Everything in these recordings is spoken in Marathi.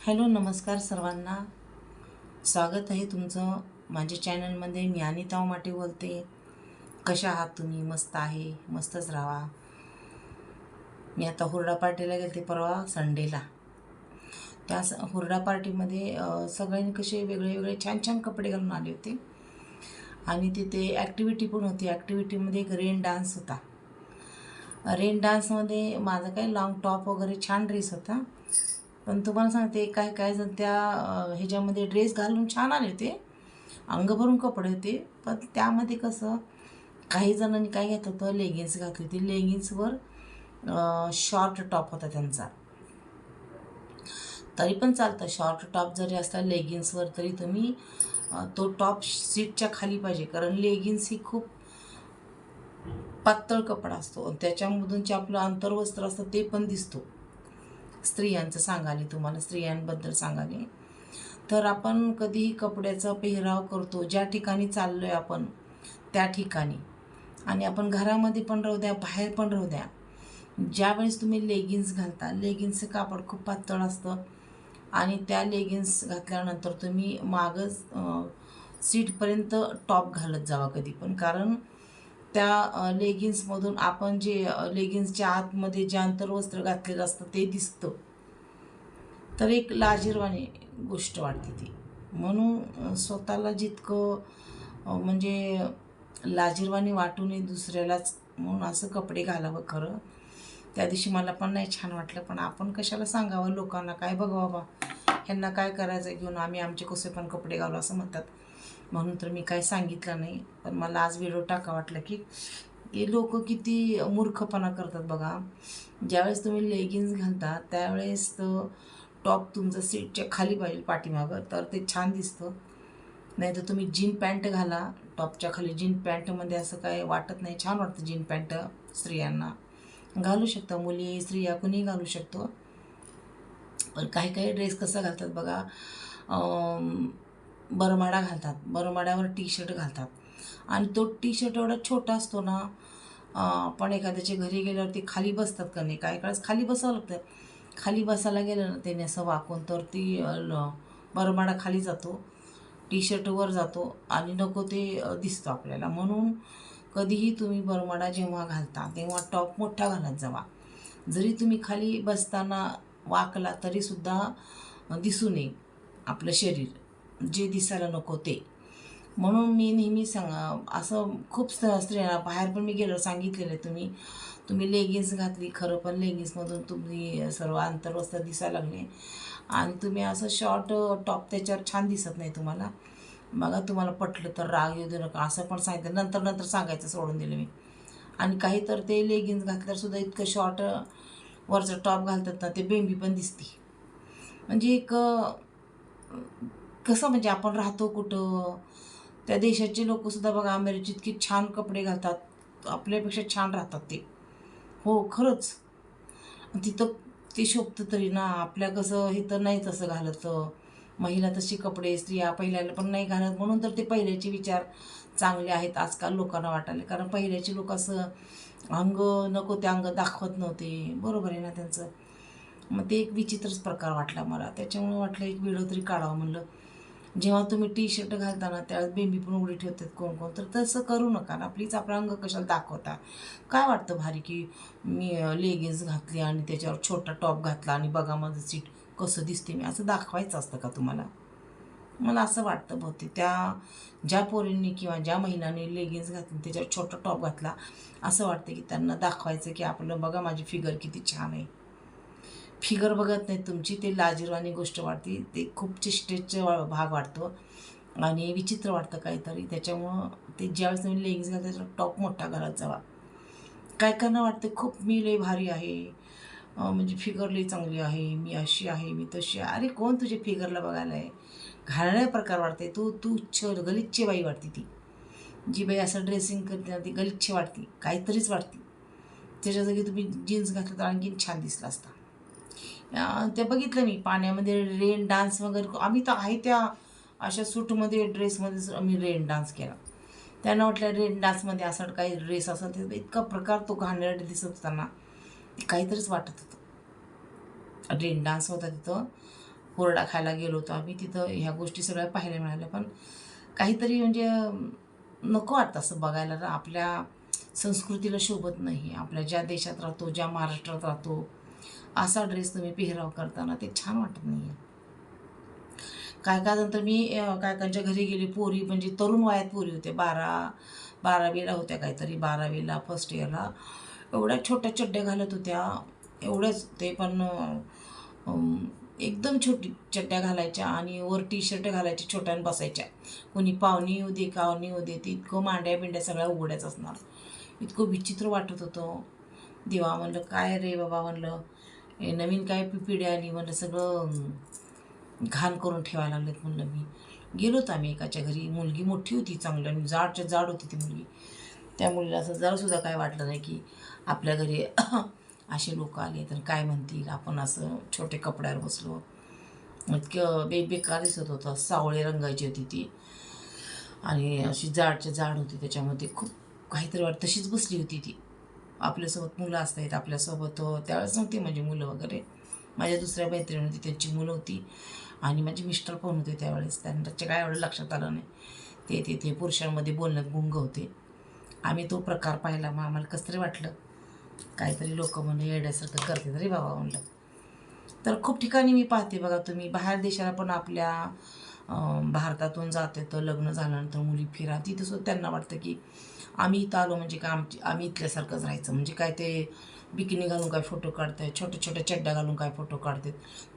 हॅलो नमस्कार सर्वांना. स्वागत आहे तुमचं माझ्या चॅनलमध्ये. मी अनिता माटे बोलते. कशा आहात तुम्ही? मस्त आहे. मस्तच राहा. मी आता हुरडा पार्टीला गेले परवा संडेला. त्या स हुरडा पार्टीमध्ये सगळ्यांनी कसे वेगळे वेगळे छान छान कपडे घालून आले होते. आणि तिथे ॲक्टिव्हिटी पण होती. ॲक्टिव्हिटीमध्ये एक रेन डान्स होता. रेन डान्समध्ये माझा काही लॉंग टॉप वगैरे छान ड्रेस होता. पण तुम्हाला सांगते काय काय जण त्या ह्याच्यामध्ये ड्रेस घालून छान आले होते. अंग भरून कपडे होते. पण त्यामध्ये कसं काही जणांनी काय घेतलं होतं लेगिन्स घातली होती. लेगिन्सवर शॉर्ट टॉप होता त्यांचा. तरी पण चालतं. शॉर्ट टॉप जरी असला लेगिन्सवर तरी तुम्ही तो टॉप सीटच्या खाली पाहिजे. कारण लेगिन्स ही खूप पातळ कपडा असतो. आणि त्याच्यामधून जे आपलं अंतर्वस्त्र असतं ते पण दिसतो. स्त्रियांचं सांगाले तुम्हाला स्त्रियांबद्दल सांगाले. तर आपण कधीही कपड्याचा पेहराव करतो ज्या ठिकाणी चाललो आहे आपण त्या ठिकाणी. आणि आपण घरामध्ये पण राहू द्या बाहेर पण राहू द्या. ज्यावेळेस तुम्ही लेगिन्स घालता लेगिन्सचं कापड खूप पातळ असतं. आणि त्या लेगिन्स घातल्यानंतर तुम्ही मागच सीटपर्यंत टॉप घालत जावा कधी पण. कारण त्या लेगिन्समधून आपण जे लेगिन्सच्या आतमध्ये जे अंतर्वस्त्र घातलेलं असतं ते दिसतं. तर एक लाजीरवाणी गोष्ट वाटते ती. म्हणून स्वतःला जितकं म्हणजे लाजीरवाणी वाटू नये दुसऱ्यालाच म्हणून असं कपडे घालावं खरं. त्या दिवशी मला पण नाही छान वाटलं पण आपण कशाला सांगावं? लोकांना काय बघावं बा ह्यांना काय करायचं? घेऊन आम्ही आमचे कसे पण कपडे घालू असं म्हणतात. म्हणून तर मी काय सांगितलं नाही. पण मला आज व्हिडिओ टाका वाटलं की की लोक किती मूर्खपणा करतात बघा. ज्यावेळेस तुम्ही लेगिन्स घालता त्यावेळेस टॉप तुमचं सीटच्या खाली पाहिजे पाठीमागं तर ते छान दिसतं. नाही तर तुम्ही जीन पॅन्ट घाला टॉपच्या खाली जीन पॅन्टमध्ये असं काय वाटत नाही. छान वाटतं जीन पॅन्ट स्त्रियांना. घालू शकता मुली स्त्रिया कुणीही घालू शकतो. पण काही काही ड्रेस कसं घालतात बघा. बरमाडा घालतात बरमाड्यावर टी शर्ट घालतात. आणि तो टी शर्ट एवढा छोटा असतो ना पण आपण एखाद्याच्या घरी गेल्यावर ते खाली बसतात का नाही? काही काळास खाली बसावं लागतं. खाली बसायला गेलं ना त्याने असं वाकून तर ती बरमाडा खाली जातो टी शर्टवर जातो आणि नको ते दिसतो आपल्याला. म्हणून कधीही तुम्ही बरमाडा जेव्हा घालता तेव्हा टॉप मोठा घालत जावा. जरी तुम्ही खाली बसताना वाकला तरीसुद्धा दिसू नये आपलं शरीर. जे दिसायला नको ते. म्हणून मी नेहमी सांगा असं खूप स स्त्रियांना बाहेर पण मी गेलो सांगितलेलं आहे तुम्ही. तुम्ही लेगिन्स घातली खरं पण लेगिन्समधून तुम्ही सर्व अंतर्वस्त्र दिसायला लागले. आणि तुम्ही असं शॉर्ट टॉप त्याच्यावर छान दिसत नाही तुम्हाला. मग तुम्हाला पटलं तर राग येऊ दे नका असं पण सांगितलं. नंतर नंतर सांगायचं सोडून दिलं मी. आणि काही तर ते लेगिन्स घातल्यावर सुद्धा इतकं शॉर्ट वरचं टॉप घालतात ना ते बेंबी पण दिसते. म्हणजे एक कसं म्हणजे आपण राहतो कुठं? त्या देशाचे लोकसुद्धा बघा अमेरिकेत इतकी छान कपडे घालतात. आपल्यापेक्षा छान राहतात ते. हो खरंच. तिथं ते शोभतं तरी ना. आपल्या कसं हे तर नाही तसं घालत. महिला तशी कपडे स्त्रिया पहिल्याला पण नाही घालत. म्हणून तर ते पहिल्याचे विचार चांगले आहेत आजकाल लोकांना वाटायला. कारण पहिल्याचे लोक असं अंग नको ते अंग दाखवत नव्हते. बरोबर आहे ना त्यांचं? मग ते एक विचित्रच प्रकार वाटला मला. त्याच्यामुळे वाटलं एक व्हिडिओ तरी काढावं म्हणलं. जेव्हा तुम्ही टी शर्ट घालताना त्यावेळेस बेंबी पण उघडी ठेवतात कोण कोण तर तसं करू नका ना. प्लीज आपला अंग कशाला दाखवता? काय वाटतं भारी की मी लेगिन्स घातली आणि त्याच्यावर छोटा टॉप घातला आणि बघा माझं सीट कसं दिसते मी असं दाखवायचं असतं का तुम्हाला? मला असं वाटतं बहुतेक. त्या ज्या पोरींनी किंवा ज्या महिलांनी लेगिन्स घातली त्याच्यावर छोटा टॉप घातला असं वाटतं की त्यांना दाखवायचं की आपलं बघा माझी फिगर किती छान आहे. फिगर बघत नाही तुमची ते लाजीरवाणी गोष्ट वाटते ते खूप चिष्टेचे वा- भाग वाटतो आणि विचित्र वाटतं काहीतरी. त्याच्यामुळं ते ज्यावेळेस तुम्ही लेगिन्स घालता त्याचा टॉप मोठा घालत जावा. काय करणं वाटतं? खूप मी लई भारी आहे. म्हणजे फिगर लई चांगली आहे. मी अशी आहे मी तशी आहे. अरे कोण तुझ्या फिगरला बघायला आहे घालण्या प्रकार वाटते तू तू छ गलिच्छ बाई वाटते ती. जी बाई असं ड्रेसिंग करते ना ती गलिच्छ वाटते. काहीतरीच वाटते. त्याच्या जागी तुम्ही जीन्स घातलं तर आणखीन छान दिसला असता. ते बघितलं मी पाण्यामध्ये रेन डान्स वगैरे आम्ही तर आहे त्या अशा सूटमध्ये ड्रेसमध्ये आम्ही रेन डान्स केला. त्यांना वाटलं रेन डान्समध्ये असं काही ड्रेस असं ते इतका प्रकार तो घाणेरडे दिसत होता ना ते काहीतरीच वाटत होतं. रेन डान्स होता तिथं. कोरडा खायला गेलो होतो आम्ही तिथं. ह्या गोष्टी सगळ्या पाहायला मिळाल्या पण काहीतरी म्हणजे नको वाटतं असं बघायला. आपल्या संस्कृतीला शोभत नाही. आपल्या ज्या देशात राहतो ज्या महाराष्ट्रात राहतो असा ड्रेस तुम्ही पेहराव करताना ते छान वाटत नाही आहे काय काय नंतर मी काय काकांच्या घरी गेली पोरी म्हणजे तरुण वयात पोरी होते बारा बारावीला होत्या काहीतरी बारावीला फर्स्ट इयरला एवढ्या छोट्या चड्ड्या घालत होत्या एवढ्याच ते पण एकदम छोटी चड्ड्या घालायच्या आणि वर टी शर्ट घालायच्या छोट्यान बसायच्या. कोणी पाहुणी येऊ दे कावणी येऊ दे ते इतकं मांड्या बिंड्या सगळ्या उघड्याच असणार. इतकं विचित्र वाटत होतं. देवा म्हणलं काय रे बाबा? म्हणलं. नवीन काय पि- आली म्हणलं सगळं घाण करून ठेवायला लागलेत म्हणलं मी. गेलो होतो आम्ही एकाच्या घरी. मुलगी मोठी होती चांगली. आणि जाडच्या जाड होती ती मुलगी. त्या मुलीला असं जरासुद्धा काय वाटलं नाही की आपल्या घरी असे लोक आले तर काय म्हणतील? आपण असं छोटे कपड्यावर बसलो. इतकं बे बेकार दिसत होतं. सावळे रंगाची होती ती. आणि अशी जाडच्या जाड होती. त्याच्यामध्ये खूप काहीतरी वाट तशीच बसली होती ती. आपल्यासोबत मुलं असतात आपल्यासोबत त्यावेळेस नव्हती माझी मुलं वगैरे. माझ्या दुसऱ्या मैत्रिणी होती त्यांची मुलं होती. आणि माझे मिस्टर पण होते त्यावेळेस. त्यांच्या काय एवढं लक्षात आलं नाही. ते ते ते पुरुषांमध्ये बोलण्यात गुंग होते. आम्ही तो प्रकार पाहिला. मग आम्हाला कसं तरी वाटलं. काहीतरी लोक म्हणून येण्यासारखं करते तरी बाबा म्हणलं. तर खूप ठिकाणी मी पाहते बघा तुम्ही. बाहेर देशाला पण आपल्या भारतातून जाते तर लग्न झाल्यानंतर मुली फिरा. तिथं सुद्धा त्यांना वाटतं की आम्ही इथं आलो म्हणजे काय आमची आम्ही इथल्यासारखंच राहायचं. म्हणजे काय ते बिकिनी घालून काय फोटो काढतायत छोट्या छोट्या चड्ड्या घालून काय फोटो काढतात.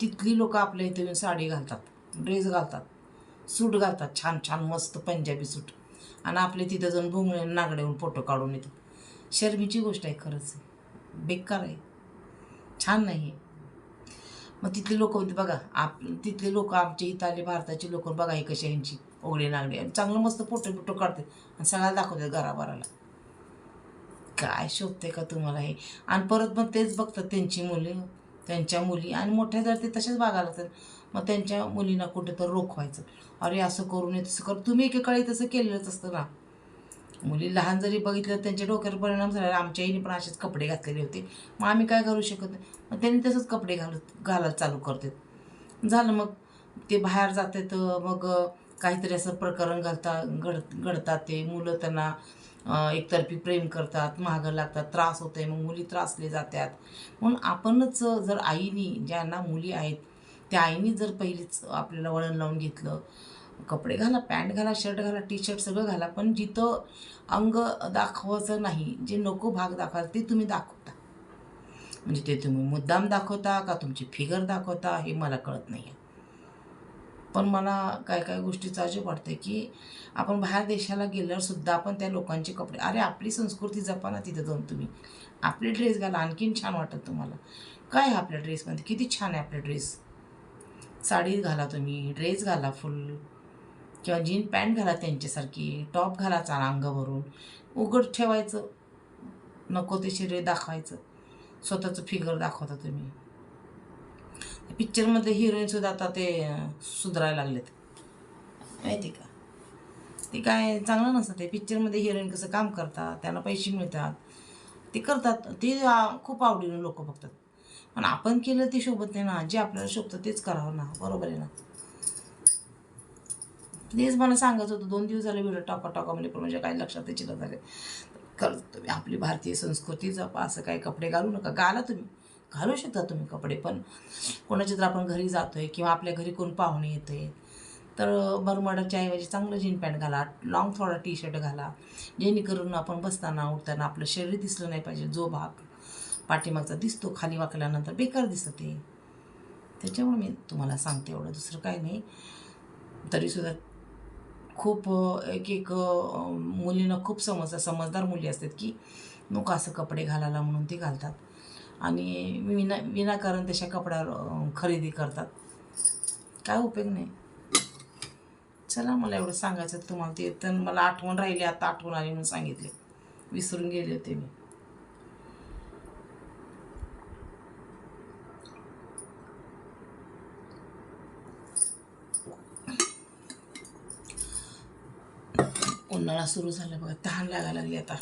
तिथली लोक आपल्या इथे येऊन साडी घालतात ड्रेस घालतात सूट घालतात छान छान मस्त पंजाबी सूट. आणि आपले तिथं जाऊन भुंगळे नागड्याहून फोटो काढून येतात. शर्मीची गोष्ट आहे खरंच. बेकार आहे. छान नाही आहे. मग तिथले लोक होते बघा आप तिथले लोक आमच्या इथं आले भारताचे लोक बघा हे कशा यांची ओगळे नागडे. आणि चांगलं मस्त फोटो बिटो काढतात आणि सगळ्याला दाखवतात घराबाराला. काय शोभते का तुम्हाला हे? आणि परत मग तेच बघतात त्यांची मुली त्यांच्या मुली आणि मोठ्या जर ते तसेच बघायला लागतात मग त्यांच्या मुलींना कुठं तर रोखवायचं. अरे असं करू नये तसं करू. तुम्ही एकेकाळी तसं केलेलंच असतं ना. मुली लहान जरी बघितलं त्यांच्या डोक्यावर परिणाम झाला. आमच्या आईने पण असेच कपडे घातलेले होते. मग आम्ही काय करू शकत नाही? मग त्यांनी तसंच कपडे घालत घालायला चालू करतात. झालं मग. ते बाहेर जातात मग काहीतरी असं प्रकरण घालतात घड घडतात ते. मुलं त्यांना एकतर्फी प्रेम करतात महागं लागतात त्रास होते मग मुली त्रासले जातात. म्हणून आपणच जर आईनी ज्यांना मुली आहेत त्या आईनी जर पहिलीच आपल्याला वळण लावून घेतलं कपडे घाला पॅन्ट घाला शर्ट घाला टी शर्ट सगळं घाला पण जिथं अंग दाखवायचं नाही जे नको भाग दाखवाल ते तुम्ही दाखवता. म्हणजे ते तुम्ही मुद्दाम दाखवता का तुमची फिगर दाखवता हे मला कळत नाही आहे पण मला काय काय गोष्टीचं अजूब वाटतं की आपण बाहेर देशाला गेल्यावर सुद्धा आपण त्या लोकांचे कपडे अरे आपली संस्कृती जपा ना तिथं जाऊन तुम्ही. आपले ड्रेस घाला आणखीन छान वाटत तुम्हाला. काय आहे आपल्या ड्रेसमध्ये? किती छान आहे आपले ड्रेस. साडी घाला तुम्ही ड्रेस घाला फुल. किंवा जीन पॅन्ट घाला त्यांच्यासारखी टॉप घाला चाला उघड ठेवायचं. नको ते शरीर दाखवायचं. स्वतःचं फिगर दाखवता तुम्ही. पिक्चरमध्ये हिरोईनसुद्धा आता ते सुधारायला लागलेत. माहिती का? ते काय चांगलं नसतं ते. पिक्चरमध्ये हिरोईन कसं काम करतात त्यांना पैसे मिळतात. ते करतात. ते खूप आवडीनं लोक बघतात. पण आपण केलं ते शोभत नाही ना. जे आपल्याला शोभतं तेच करावं ना. बरोबर आहे ना? तेच मला सांगायचं होतं दोन दिवस झाले व्हिडिओ टाका टाका म्हणजे पण म्हणजे काही लक्षात त्याची झाले. कर तुम्ही आपली भारतीय संस्कृती जपा असं काही कपडे घालू नका. घाला तुम्ही. घालू शकता तुम्ही कपडे पण कोणाच्या तर आपण घरी जातोय किंवा आपल्या घरी कोण पाहुणे येते तर बरमडाच्या ऐवजी चांगलं जीन पॅन्ट घाला लॉंग थोडा टी शर्ट घाला. जेणेकरून आपण बसताना उठताना आपलं शरीर दिसलं नाही पाहिजे जो भाग पाठीमागचा दिसतो खाली वाकल्यानंतर बेकार दिसत. आहे त्याच्यामुळे मी तुम्हाला सांगते एवढं. दुसरं काय नाही. तरीसुद्धा खूप एक एक मुलींना खूप समजतात समजदार मुली असतात की नको असं कपडे घालायला म्हणून ते घालतात. आणि विना विनाकारण तशा कपड्यावर खरेदी करतात. काय उपयोग नाही. चला मला एवढं सांगायचं तुम्हाला ते तर मला आठवण राहिली आता आठवण आली म्हणून सांगितले. विसरून गेले होते मी. उन्हाळा सुरू झाला बघा तहान लागायला लागली आता.